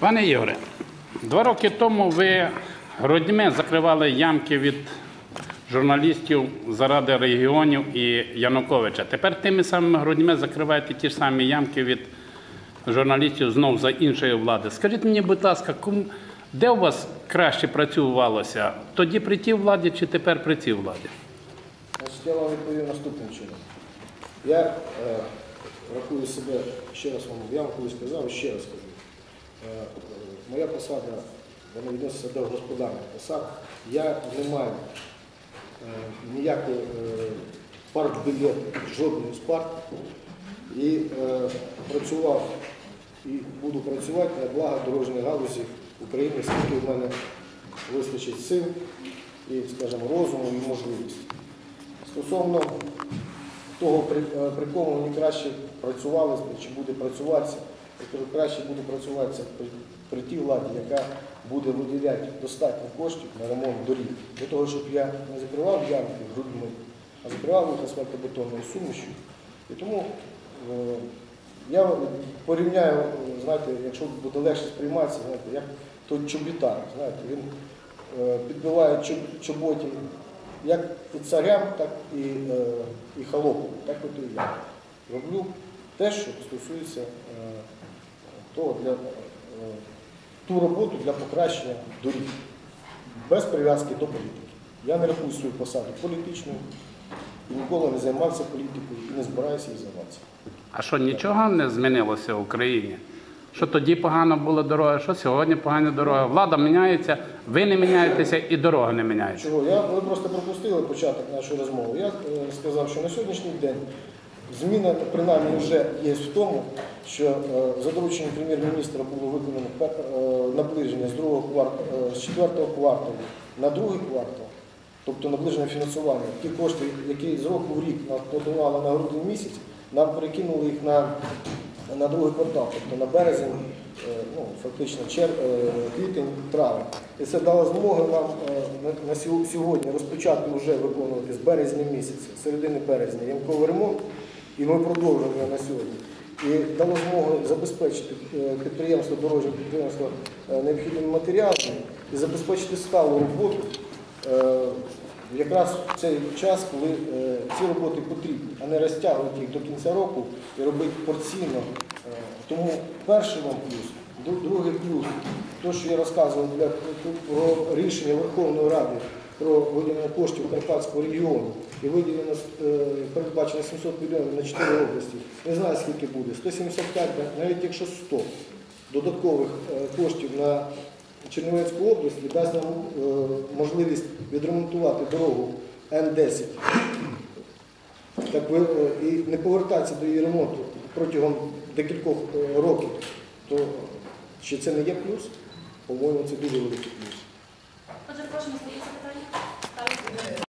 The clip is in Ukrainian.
Пане Ігоре, два роки тому ви грудьми закривали ямки від журналістів заради регіонів і Януковича. Тепер тими самими грудьми закриваєте ті ж самі ямки від журналістів знов за іншої влади. Скажіть мені, будь ласка, де у вас краще працювалося? Тоді при тій владі чи тепер при цій владі? Я вам відповім наступним чином. Я е, рахую себе, ще раз вам, я вам колись сказав, ще раз кажу. Моя посада, вона відноситься до господарних посад. Я не маю е, ніякої е, партбілет жодної з партій. І е, працював і буду працювати на благо дорожньої галузі України, скільки в мене вистачить сил і, скажімо, розуму і можливості. Стосовно того, при, е, при кому мені краще працювали чи буде працюватися, я кажу, краще буде працюватися при, при тій владі, яка буде виділяти достатньо коштів на ремонт доріг, для того, щоб я не закривав ямки грудьми, а закривав їх асфальтобетонною сумішю. І тому е, я порівняю, знаєте, якщо буде легше сприйматися, знаєте, як той чобітар, знаєте, він е, підбиває чоб- чоботі як і царям, так і, е, і холопам, так от і я. Роблю те, що стосується е, того для, е, ту роботу для покращення доріг, без прив'язки до політики. Я не рахую свою посаду політичною, ніколи не займався політикою і не збираюся її займатися. А що нічого не змінилося в Україні? Що тоді погано була дорога, що сьогодні погана дорога. Влада міняється, ви не міняєтеся і дорога не міняється. Чого? Я, ви просто пропустили початок нашої розмови. Я е, сказав, що на сьогоднішній день зміна принаймні вже є в тому, що е, за дорученням прем'єр-міністра було виконано пер- е, наближення з другого кварталу, з четвертого кварталу на другий квартал, тобто наближення фінансування. Ті кошти, які з року в рік нам подавали на грудень місяць, нам перекинули їх на, на другий квартал, тобто на березень, е, ну, фактично е, квітень, травень. І це дало змогу нам е, на- сьогодні розпочати вже виконувати з березня місяця, середини березня ямковий ремонт, і ми продовжуємо на сьогодні. І дало змогу забезпечити підприємство, дорожнє підприємство необхідними матеріалами і забезпечити сталу роботу якраз в цей час, коли е, ці роботи потрібні, а не розтягувати їх до кінця року і робити порційно. Е, Тому перший вам плюс, другий плюс, те, що я розказував про рішення Верховної Ради про виділення коштів Карпатського регіону і виділено е, передбачено 700 мільйонів на 4 області. Не знаю, скільки буде, 175, навіть якщо 100 додаткових коштів на Чернівецьку область дасть нам е, можливість відремонтувати дорогу Н-10. Так ви е, і не повертатися до її ремонту протягом декількох е, років, то чи це не є плюс? По-моєму, це дуже великий плюс.